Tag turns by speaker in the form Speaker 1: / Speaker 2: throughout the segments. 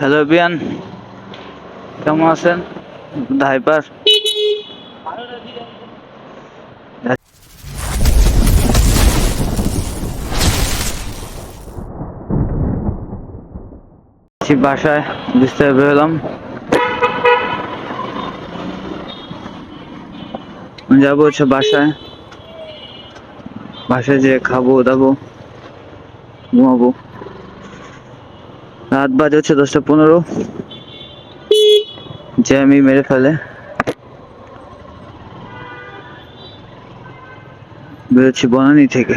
Speaker 1: Hello বিয়ান কেমন আছেন? Hyper বাসায় বিস্তার বেরোলাম যাব হচ্ছে বাসায়। বাসায় যে খাব, দাবো, ঘুমাবো। রাত বাজে হচ্ছে দশটা পনেরো। জ্যামি মেরে ফেলে। বেরোচ্ছি বনানি থেকে।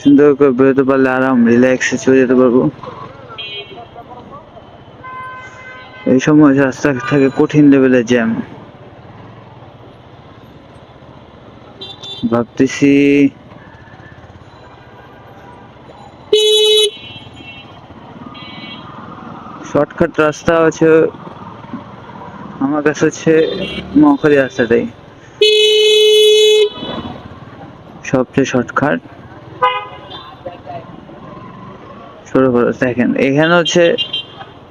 Speaker 1: সুন্দর করে বেরোতে পারলে আরাম রিল্যাক্সে চলে যেতে পারব। এই সময় রাস্তা থাকে কঠিন লেভেলের জ্যাম ভাবতেছি শর্টকাট রাস্তা আছে, আমার কাছে হচ্ছে মহাখালী রাস্তাটাই। সবচেয়ে শর্টকাট। ছোট বড় দেখেন, এখানে হচ্ছে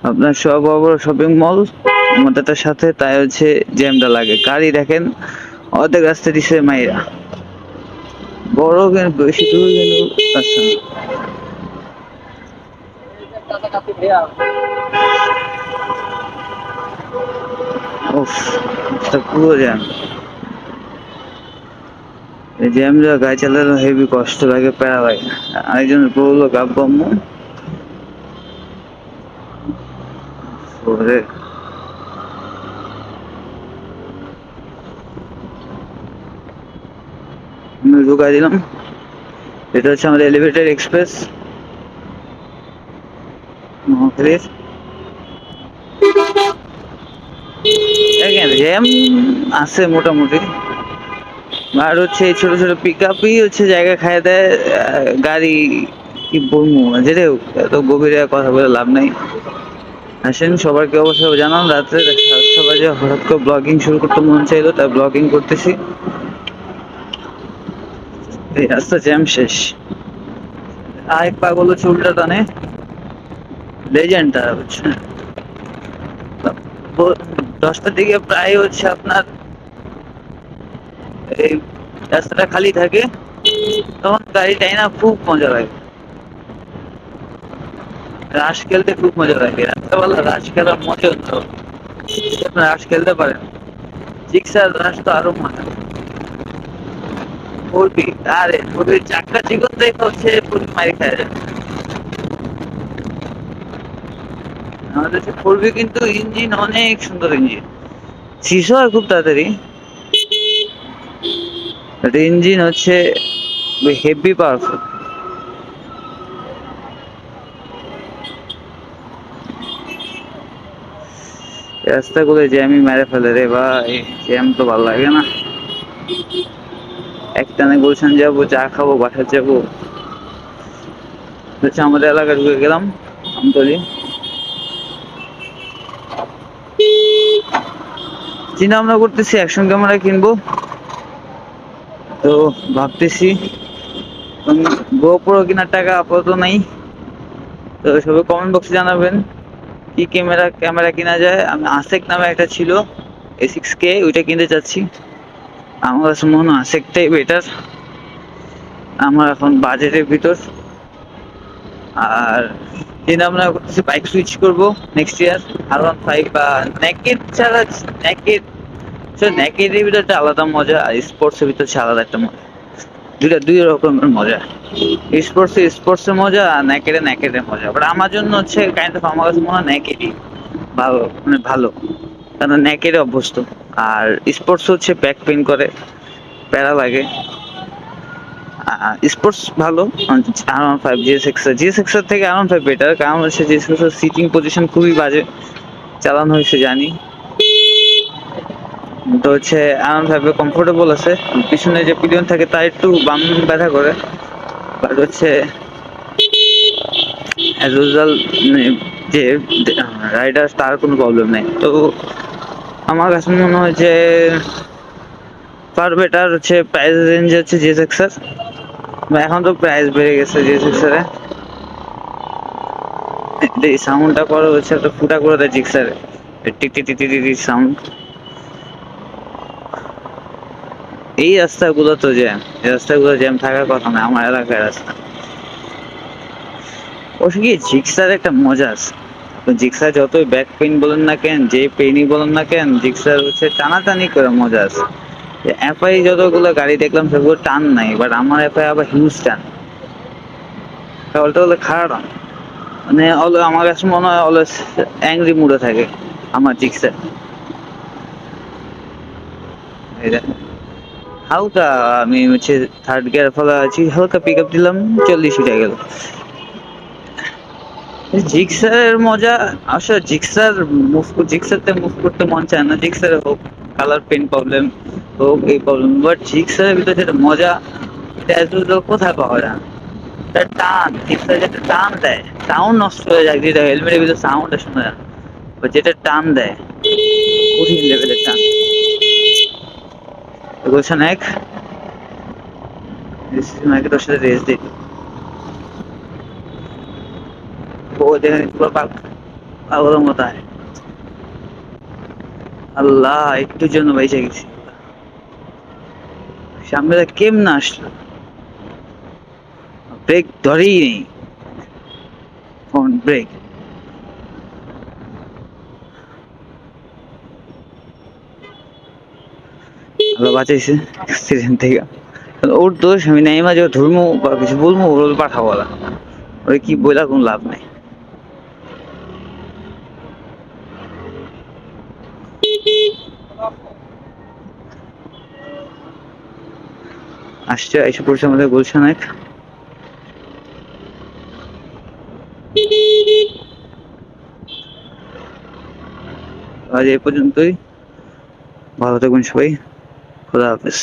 Speaker 1: আপনার সব বড় বড় শপিং মল আমাদের সাথে, তাই হচ্ছে জ্যামটা লাগে। গাড়ি দেখেন, অর্ধেক রাস্তা দিছে মাইরা। বড় কিন্তু বেশি দূর কিন্তু রাস্তা না উফ, এটা পুরো জ্যাম জ্যাম যা চালালে হেভি কষ্ট লাগে, প্যারা লাগে আরেকজন বলল গাব্বাম্ম ওরে ঢুকাই দিলাম। এটা হচ্ছে আমাদের এলিভেটেড এক্সপ্রেস র্যাম আছে মোটামুটি। আর হচ্ছে এই ছোট ছোট পিক আপই হচ্ছে জায়গা খাই দেয় গাড়ি কি বলব যেটা হোক, এত গভীরে কথা বলে লাভ নাই। আসেন সবাইকে অবশ্যই জানান রাত্রে সাতটা বাজে হঠাৎ করে ব্লগিং শুরু করতে মন চাইলো তাই ব্লগিং করতেছি। এই রাস্তা জ্যাম শেষ। আরেক উল্টা টানে। দশটার দিকে প্রায় হচ্ছে আপনার এই রাস্তাটা খালি থাকে। তখন গাড়ি টাই না খুব মজা লাগে। রাশ খেলতে খুব মজা লাগে। রাত্রেবেলা রাশ খেলার মজা হতো রাশ খেলতে পারেন। জিক্সার রাশ তো আরও মজা। ফুলবি আরে ফুলবি চাকরা চিকন দেখে হচ্ছে ফুলবি মারি খায় আমাদের হচ্ছে ফুলবি কিন্তু ইঞ্জিন অনেক সুন্দর ইঞ্জিন। শীষ হয় খুব তাড়াতাড়ি। ইঞ্জিন হচ্ছে হেভি পাওয়ারফুল। রাস্তাগুলো জ্যামই মেরে ফেলে রে ভাই, জ্যাম তো ভালো লাগে না। একটানে গুলশান যাব, চা খাব বাসা যাব। হচ্ছে আমাদের এলাকায় ঢুকে গেলাম, আমতলি। চিন্তা ভাবনা করতেছি? অ্যাকশন ক্যামেরা কিনবো? তো ভাবতেছি গোপ্রো কেনার টাকা আপাতত নাই। তো সবাই কমেন্ট বক্সে জানাবেন, কি ক্যামেরা ক্যামেরা কেনা যায়? আমি আসেক নামে একটা ছিল এ সিক্স কে ওইটা কিনতে চাচ্ছি। আমার কাছে মনে হয় বেটার আমার এখন বাজেটের ভিতর। আর চিন্তা ভাবনা করতেছি বাইক সুইচ করব next year R one five বা নেকেট ছাড়া নেকেট নেকেটের ভিতরে একটা আলাদা মজা আর স্পোর্টসের ভিতরে আলাদা একটা মজা। দুইটা, দুই রকমের মজা। স্পোর্টসে স্পোর্টসের মজা আর নেকেটে নেকেটের মজা। বাট আমার জন্য হচ্ছে কাইন্ড অফ আমার কাছে মনে হয় নেকেটই ভালো মানে ভালো। কারণ নেকেটে অভ্যস্ত। আর স্পোর্টস হচ্ছে ব্যাক পেন করে, প্যারা লাগে। স্পোর্টস ভালো আর one five GS X GS X থেকে আর ওয়ান ফাইভ বেটার কারণ হচ্ছে জিএস এক্স সিটিং পজিশন খুবই বাজে, চালানো হয়েছে জানি। তো হচ্ছে আর ওয়ান ফাইভে কমফোর্টেবল আছে, পিছনে যে পিলিয়ন থাকে তা একটু বাম ব্যথা করে বাট হচ্ছে অ্যাজ ইউজুয়াল যে রাইডার তার কোনো প্রবলেম নেই। তো আমার কাছে মনে হয় যে ফার বেটার হচ্ছে প্রাইস রেঞ্জ হচ্ছে জি সিক্সের এখন তো প্রাইস বেড়ে গেছে জি সিক্সের এই সাউন্ডটা করো, হচ্ছে একটা ফুটা করে দেয় Gixxer tick tick tick tick sound এই রাস্তাগুলো তো জ্যাম এই রাস্তাগুলো জ্যাম থাকার কথা না, আমার এলাকার রাস্তা। ওসব কি জিক্সার একটা মজা আছে। জিক্সার যতই ব্যাক পেইন বলেন না কেন যে পেইনই বলেন না কেন, জিক্সার হচ্ছে টানাটানি করে মজা আছে। এফআই যতগুলো গাড়ি দেখলাম, সেগুলো টান নাই বাট আমার এফআই আবার হিউজ টান। তাহলে হলে খারাপ। মানে অল আমার কাছে মনে হয় অলওয়েজ অ্যাংরি মুডে থাকে আমার জিক্সার। হালকা আমি হচ্ছে থার্ড গিয়ার ফলে আছি, হালকা পিক আপ দিলাম, চল্লিশ উঠে গেল। জিক্সারের মজা, আসলে জিক্সার মুভ জিক্সারতে মুভ করতে মন চায় না। জিক্সারে হোক কালার পেন প্রবলেম হোক, এই প্রবলেম বাট জিক্সারের ভিতরে যেটা মজা, এটা কোথায় পাওয়া যায়? তার টান, জিক্সার যেটা টান দেয় সাউন্ড নষ্ট হয়ে যায়, যেটা হেলমেটের ভিতরে সাউন্ডটা শোনা যায় না। যেটা টান দেয়, কঠিন লেভেলের টান। বলছেন এক সাথে রেস দিই আল্লাহ, একটুর জন্য বেঁচে গেছি। সামনে দিয়ে কেমনে আসলো? ব্রেক ধরেই নেই। ব্রেক? বাঁচাইছে ওর দোষ, আমি নাই মাঝে ধর্ম বা কিছু বলব ওর পাঠাবো ওরে কি বলা কোনো লাভ নাই। আসছে এসে পড়ছে আমাদের গুলশান এক আজ এই পর্যন্তই। ভালো থাকবেন সবাই। খোদা হাফেজ।